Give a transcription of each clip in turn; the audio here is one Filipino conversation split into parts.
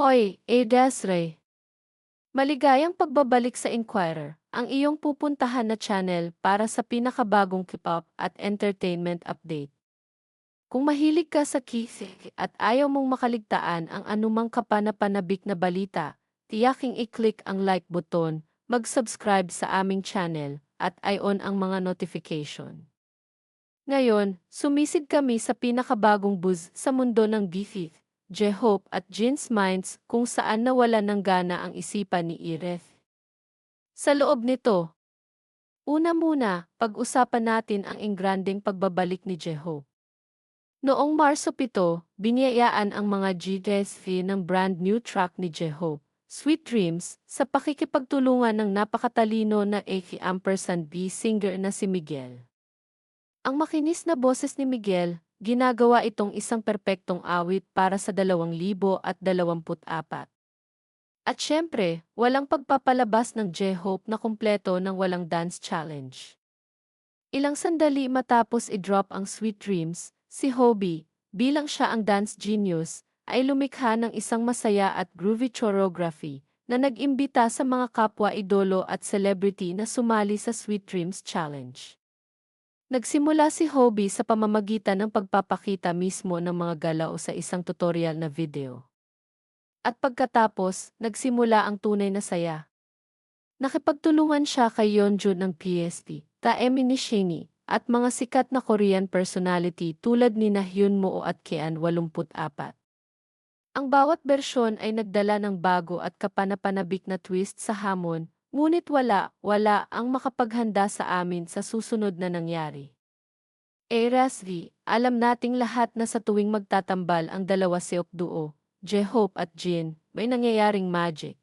Hoy, A. Maligayang pagbabalik sa Inquirer, ang iyong pupuntahan na channel para sa pinakabagong K-pop at entertainment update. Kung mahilig ka sa kisig at ayaw mong makaligtaan ang anumang kapanapanabik na balita, tiyaking i-click ang like button, mag-subscribe sa aming channel, at i-on ang mga notification. Ngayon, sumisid kami sa pinakabagong buzz sa mundo ng BFF, J-Hope at Jin's Minds kung saan nawala ng gana ang isipan ni Ireth. Sa loob nito, una muna, pag-usapan natin ang ingranding pagbabalik ni J-Hope. Noong Marso 7, biniyayaan ang mga GDSV ng brand new track ni J-Hope, Sweet Dreams, sa pakikipagtulungan ng napakatalino na 80 ampersand B singer na si Miguel. Ang makinis na boses ni Miguel, ginagawa itong isang perpektong awit para sa 2024. At syempre, walang pagpapalabas ng J-Hope na kumpleto ng walang dance challenge. Ilang sandali matapos i-drop ang Sweet Dreams, si Hobie, bilang siya ang dance genius, ay lumikha ng isang masaya at groovy choreography na nag-imbita sa mga kapwa idolo at celebrity na sumali sa Sweet Dreams Challenge. Nagsimula si Hobie sa pamamagitan ng pagpapakita mismo ng mga galaw sa isang tutorial na video. At pagkatapos, nagsimula ang tunay na saya. Nakipagtulungan siya kay Yeonjun ng PST, Taemi Nishini, at mga sikat na Korean personality tulad ni Hyun Moo at Kean 84. Ang bawat bersyon ay nagdala ng bago at kapanapanabik na twist sa hamon, Ngunit wala, wala ang makapaghanda sa amin sa susunod na nangyari. Erasri, alam nating lahat na sa tuwing magtatambal ang dalawa si Okduo, J-Hope at Jin, may nangyayaring magic.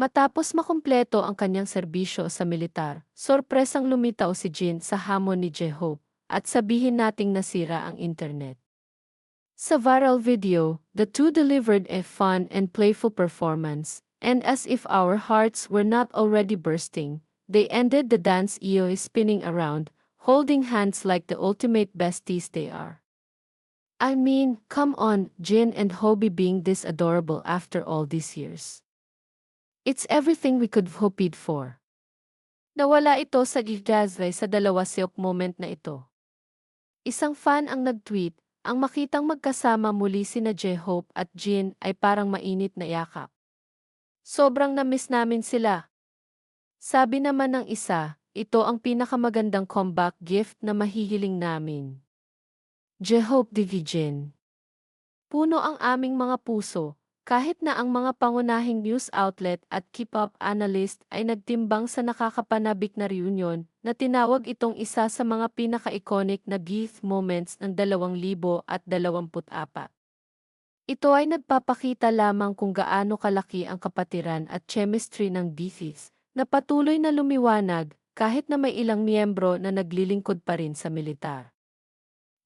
Matapos makumpleto ang kanyang serbisyo sa militar, sorpresang lumitaw si Jin sa hamon ni J-Hope, at sabihin nating nasira ang internet. Sa viral video, the two delivered a fun and playful performance, and as if our hearts were not already bursting, they ended the dance EO spinning around, holding hands like the ultimate besties they are. I mean, come on, Jin and Hobie being this adorable after all these years. It's everything we could have hoped for. Nawala ito sa Gigdazre sa dalawa silk moment na ito. Isang fan ang nag-tweet, ang makitang magkasama muli sina J-Hope at Jin ay parang mainit na yakap. Sobrang namiss namin sila. Sabi naman ng isa, ito ang pinakamagandang comeback gift na mahihiling namin. Jehope Division Puno ang aming mga puso, kahit na ang mga pangunahing news outlet at K-pop analyst ay nagtimbang sa nakakapanabik na reunion na tinawag itong isa sa mga pinaka-iconic na gift moments ng 2024. Ito ay nagpapakita lamang kung gaano kalaki ang kapatiran at chemistry ng BFIS na patuloy na lumiwanag kahit na may ilang miyembro na naglilingkod pa rin sa militar.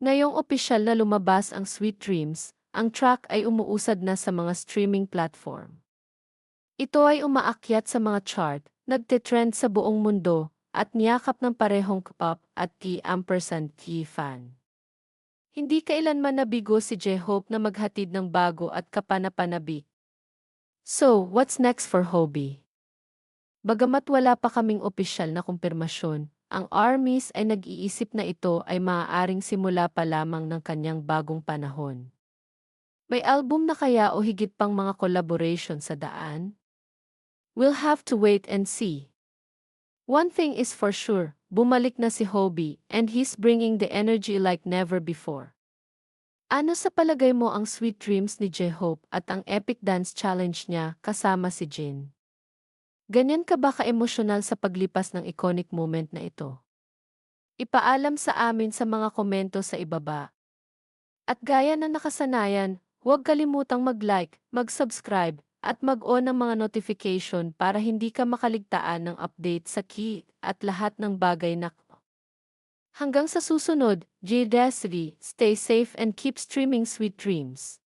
Ngayong opisyal na lumabas ang Sweet Dreams, ang track ay umuusad na sa mga streaming platform. Ito ay umaakyat sa mga chart, nagte-trend sa buong mundo, at niyakap ng parehong K-pop at T-ampersand T-fan. Hindi kailanman nabigo si J-Hope na maghatid ng bago at kapanapanabik. So, what's next for Hobie? Bagamat wala pa kaming opisyal na kumpirmasyon, ang armies ay nag-iisip na ito ay maaaring simula pa lamang ng kanyang bagong panahon. May album na kaya o higit pang mga collaboration sa daan? We'll have to wait and see. One thing is for sure, bumalik na si Hobie and he's bringing the energy like never before. Ano sa palagay mo ang sweet dreams ni J-Hope at ang epic dance challenge niya kasama si Jin? Ganyan ka ba ka-emosyonal sa paglipas ng iconic moment na ito? Ipaalam sa amin sa mga komento sa ibaba. At gaya ng nakasanayan, huwag kalimutang mag-like, mag-subscribe, at mag-on ng mga notification para hindi ka makaligtaan ng update sa key at lahat ng bagay na Hanggang sa susunod, J. Desri, stay safe and keep streaming sweet dreams.